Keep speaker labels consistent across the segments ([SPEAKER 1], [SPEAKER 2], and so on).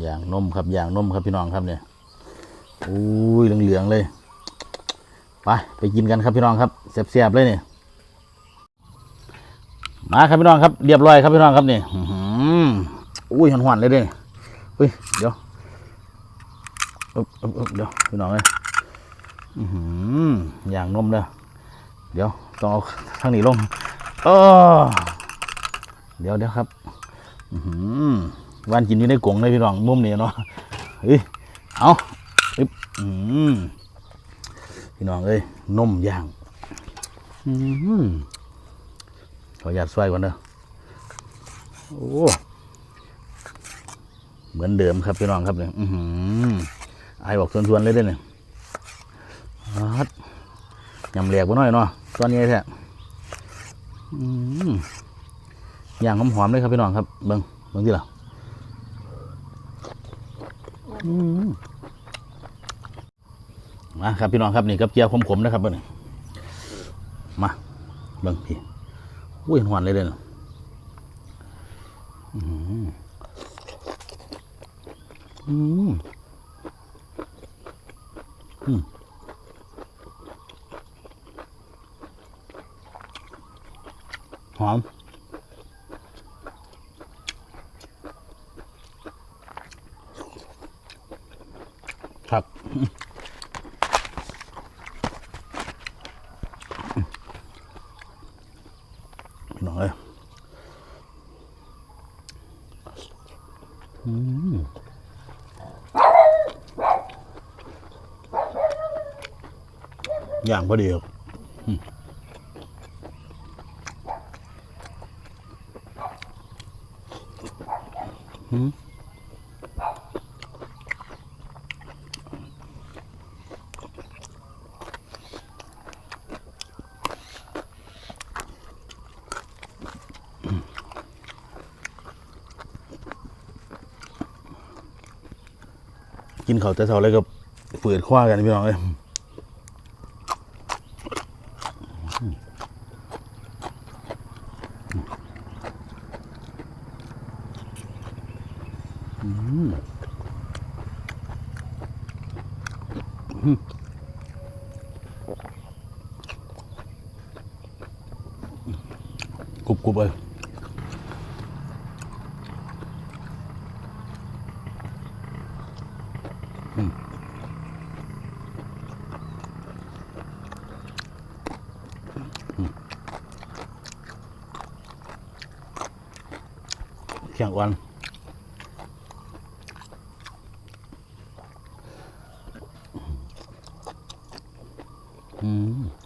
[SPEAKER 1] อย่างนมครับอย่างนมครับพี่น้องครับเนี่ยอุ้ยเหลืองๆเลยไปไปกินกันครับพี่น้องครับแซ่บๆเลยเนี่ยมาครับพี่น้องครับเรียบร้อยครับพี่น้องครับเนี่ยอุ้ยหวานๆเลยเด้เนี่ยอุ้ยเดี๋ยวอึ๊บอึ๊บอึ๊บเดี๋ยวพี่น้องเลยอื้อหืออย่างนมเลยเดี๋ยวต้องเอาทางนี้ลงเออเดี๋ยวเดี๋ยวครับ อื้อ วันกินอยู่ในกรงเลยพี่น้องมุมนี้เนาะเฮ้ยเอาอึ๊บอืมพี่น้องเอ้ยนมย่างอืมขอหยาดซอยก่อนเด้อโอ้เหมือนเดิมครับพี่น้องครับเนี่ยอือหือไอบอกส่วนๆเลยด้อเนี่ยฮัดยำแหลกไปหน่อยเนาะตอนนี้แท้อืมย่างหอมๆเลยครับพี่น้องครับเบิ้งเบิ้งที่ละอื มาครับพี่น้องครับนี่กับเจียวขมๆนะครับเบิ้งนี่มาเบิ่งพี่อุ้ยหวานเลยเลยนะอืมอืมอืมหอม ครับพี่น้องเอ้ยอืมอย่างพอดีครับอืม กินเขาวแต่เช้าเลยก็เปิดคว้ากันพี่น้องเลยอืม เขียงวันอืม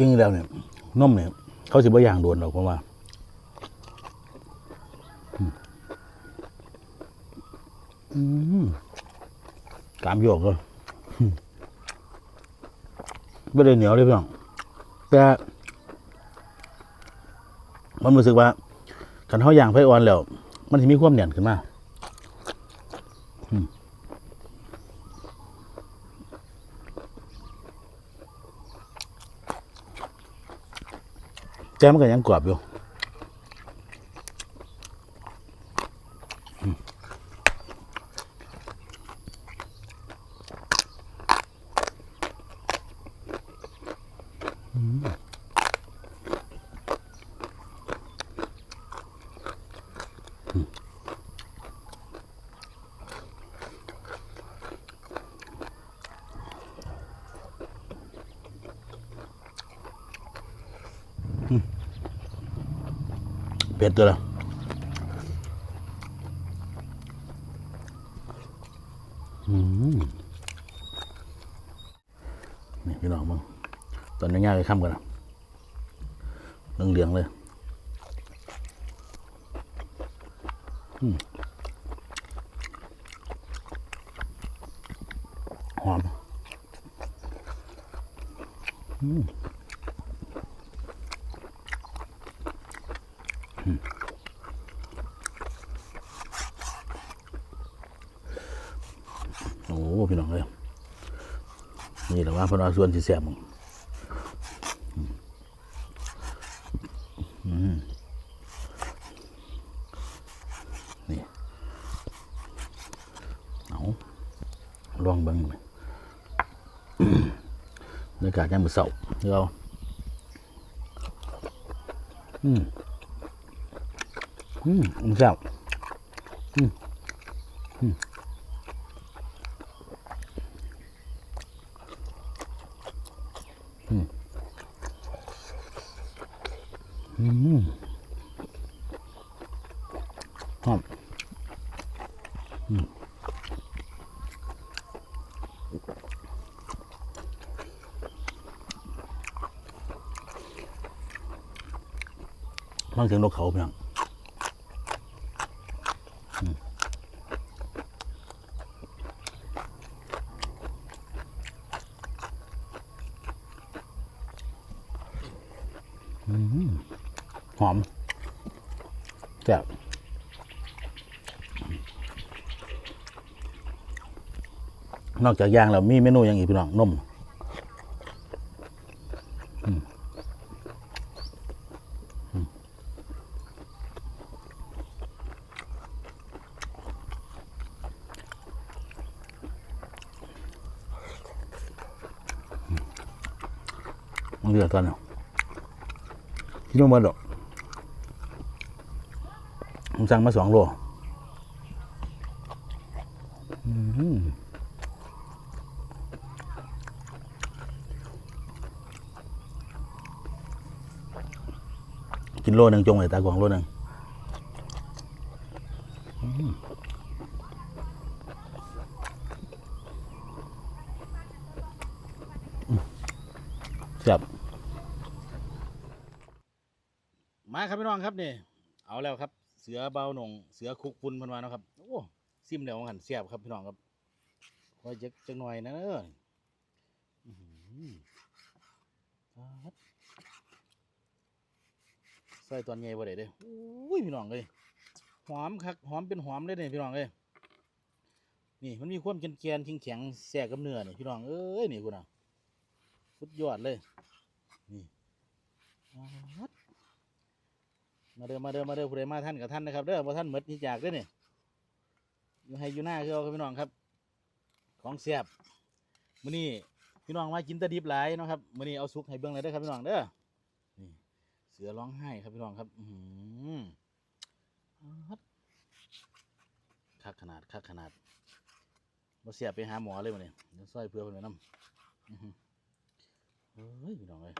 [SPEAKER 1] จริงๆแล้วเนี่ยนมเนี่ยเขาสิบ่อย่างโดนหรอกเพราะว่าอืมกามโยกเลยไม่ได้เหนียวเลยพี่น้องแต่มันรู้สึกว่ากันเขาย่างไฟอ่อนแล้ว มันจะมีความเหนียนขึ้นมา แต่มันก็ยังกรอบอยู่ เผ็ดตัวละนี่พี่น้องมึงตอนนี้ง่ายไปข้ามกันนะเหลืองๆเลยหอม อืม โอ้พี่น้องเลยนี่แหละ ว่าพนว่าส่วนที่แสบมึงอืมนี่เอาลองบิ้งไหมบรรยากาศยามมื้อเสาเดี๋ยวเอาอืมอืมอืมแซ่บอืมอืมอืม อืมหอมอืมฟัง หอมแซ่บนอกจากย่างแล้วมีเมนูอย่างอีกพี่น้องนมมันเดือดตอนนี้ที่นู่นมาดอก ผมสั่งมาสองโลกินโลหนึ่งจงไว้ตากวางโลหนึ่งอืมอืมแซ่บมาครับพี่น้องครับนี่ เอาแล้วครับ สือเบาหนงเสือคุกฝุ่นพันวาเนาะครับ โอ้ซิมแล้วหันแซ่บครับพี่น้องครับคอยจักจักหน่อยนะเออใส่ตอนใหญ่บ่ได้เด้ออุ้ยพี่น้องเลยหอมคักหอมเป็นหอมเลยเนี่ยพี่น้องเลยนี่มันมีความแกนๆแข็งๆแทรกกับเนื้อนี่พี่น้องเอ้ยนี่คุณอะสุดยอดเลย นี่ มาเด้อมาเด้อมาเด้อผู้ใดมาท่านกับท่านนะครับเด้อบ่ท่านหมดที่จากเด้อนี่อยู่ให้อยู่หน้าคือเอาครับพี่น้องครับ ของแซ่บมื้อนี้พี่น้องมากินตะดิบหลายเนาะครับมื้อนี้เอาสุกให้เบิ่งเลยเด้อครับพี่น้องเด้อนี่เสือร้องไห้ครับพี่น้องครับ อือหือฮัดคักขนาดคักขนาดมาเสียบไปหาหมอเลยวันนี้เดี๋ยวซอยเพื่อคนไปน้ำอื้อเฮ้ยพี่น้องเลย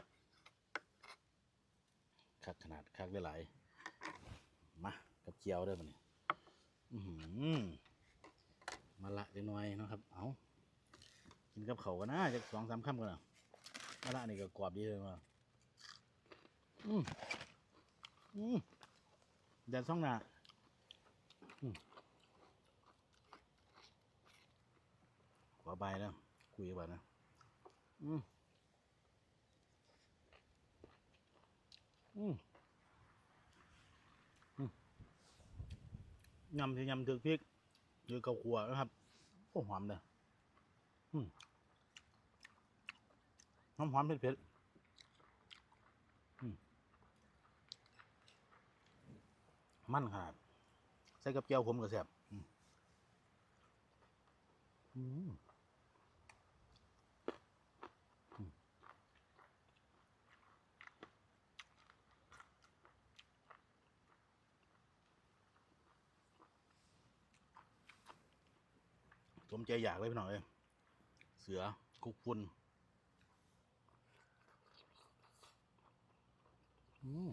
[SPEAKER 1] คักขนาดคักได้หลาย มากับเจียวด้วยวันนี้อือหือมาละเล็กน้อยนะครับ เอากินกับเขากันนะจากสองสามคำกันนะมาละนี่ก็กรอบดีเลยว่าอืมอืมแดดซ่องหนาอืมขอใบแล้วคุยกับนะ อืมอืมอืม ยำที่ยำถึกพริกหรือข้าวคั่วนะครับโอ้หอมเลยหอมหอมเผ็ดเผ็ดๆมันขนาดใส่กับแก้วผมก็แซ่บอืม สมใจอยากเลยพี่น้องเอ้ยเสือคุกฟุนอืม